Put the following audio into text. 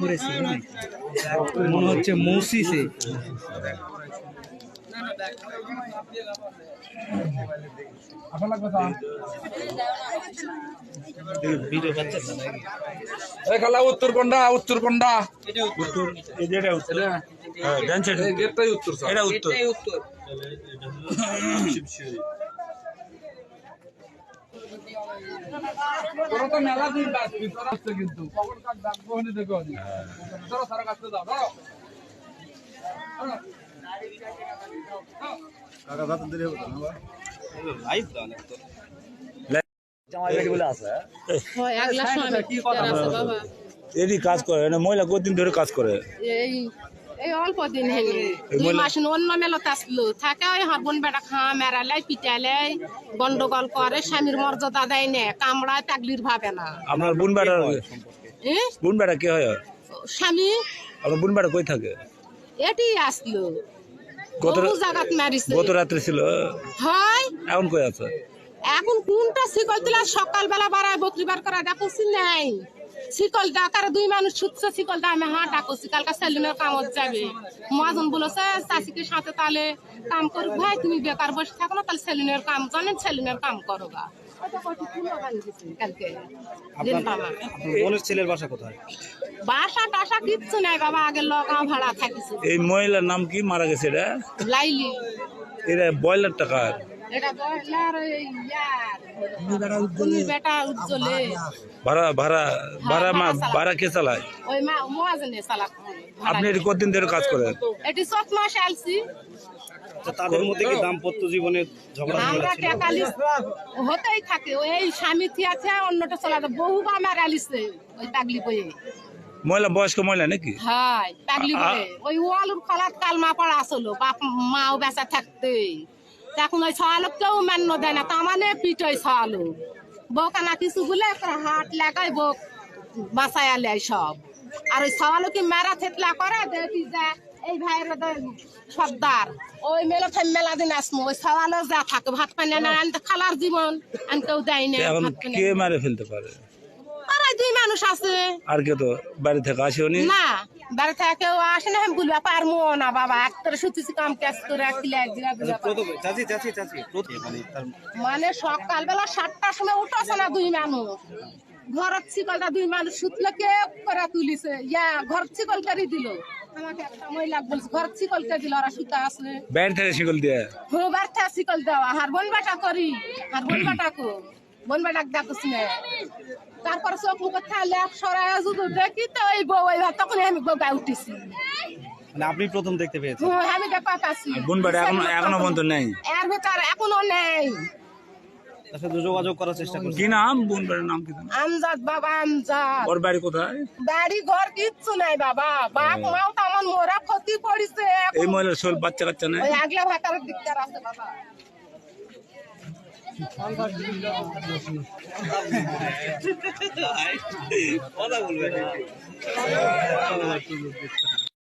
পড়েছে মনে হচ্ছে মৌসিসে এই খালা উত্তর কোনটা উত্তর উত্তর। হ্যাঁ গেটটাই উত্তর এটা উত্তর। মেলা দিন কিন্তু। দেখো। সারা এরই কাজ করে না মহিলা কতদিন ধরে কাজ করে? এই এই অল্প দিন দুই মাস অন্য মেলত আসলো। থাকে ওই হারবন বেটা খা মেরালাই পিটালাই গন্ডগোল করে স্বামীর মর্যাদা দেয় না কামড়ায় তাগলির ভাবে না। আপনার বোন বেড়া এ? বোন বেড়া কে হয়? স্বামী? আপনার বোন বেড়া কই থাকে? এটি আসলো। গত জাগাত মারিছে। গত রাত্রে ছিল হয়। এখন কই আছে? এখন কোনটা শিকল দিলা সকালবেলা বাড়ায় বকরি বার করা দেখছি নাই। শিকল ডাকার দুই মানুষ ছুটছে শিকল দা আমি হাঁ ডাকছি কালকা সেলুনের কামত যাবে। মহাজন বলেছে চাষিকে সাথে তাহলে কাম করুক ভাই তুমি বেকার বসে থাকো না তাহলে সেলুনের কাম জানেন সেলুনের কাম করো গা। বাসা টাসা কিচ্ছু নাই বাবা আগে লগা ভাড়া থাকিছে। এই মহিলার নাম কি? মারা গেছে এটা? লাইলি। এটা বয়লার টাকার ভাড়া ভাড়া ভাড়া মা ভাড়া কে চালায়? সালাক আপনি এটি কতদিন ধরে কাজ করেন? এটি সব মাস আলছি। আচ্ছা, তাদের মধ্যে কি দাম্পত্য জীবনে ঝগড়া আমরা টেকালি হতেই থাকে। ওই স্বামী থিয়াছে অন্যটা চলাতে। বহু আমার আলিছে ওই পাগলি বইয়ে। মহিলা বয়স্ক মহিলা নাকি? হাই পাগলি বইয়ে। ওই ওয়ালুর খলাত কালমা পড়া আসলো। বাপ মাও বেচা থাকতে এখন ওই ছয়ালোক কেউ মান্য দেয় না তামানে পিট ওই ছয়ালোক বউকানা কিছু বলে হাট লাগাই বউ বাসায় আলে সব। আর ওই ছয়ালোকে মেরা থেতলা করে দেখি যা এই ভাইয়ের সর্দার। ওই মেলা থাই মেলা দিন আসমু ওই ছয়ালো যা থাকে ভাত পানি না আনতে খালার জীবন আন কেউ দেয় না কে মারে ফেলতে পারে? মানুষ আছে। আর কে তো বাড়ি থেকে আসেওনি না? বাড়ি থেকে কেউ আসে না আমি বলব পারব না বাবা। একটা সুতিছি কাম কাজ করে রাখলে একদিন প্রথমে চাচি চাচি চাচি মানে মানে সকালবেলা সাতটার সময় উঠেছে না দুই মানুষ? ঘরের চিকলটা দুই মানুষ সুতলে কে করে তুলিছে? ইয়া ঘর চিকল করে দিল? আমাকে একটা মহিলা বলছে ঘর চিকল করে দিল ওরা সুতা আছে বাইরে থেকে শিকল দিয়ে? হো বার্তা চিকল দেওয়া। আর বোন বাটা করি আর বোন বাটা কো না। তারপর চোখ মুখ থালে সরাই যদি দেখি তো ওই বউ ওই তখন আমি বউ গায়ে উঠেছি মানে আপনি প্রথম দেখতে পেয়েছেন? হ্যাঁ, আমি দেখা পাচ্ছি। বোন এখনও এখনও পর্যন্ত নেই? এর ভিতর এখনও নেই। তার সাথে যোগাযোগ করার চেষ্টা করছি। কি নাম? বোন বাড়ির নাম কি আমজাদ বাবা আমজাদ। ওর বাড়ি কোথায়? বাড়ি ঘর কিচ্ছু নাই বাবা। বাপ মাও তো আমার মোরা ক্ষতি এই মহিলার বাচ্চা কাচ্চা নেই? ওই আগলা ভাতার দিকটার আছে বাবা। Ambar gibi yapıyorsunuz. Hayır. O da bulmuyor.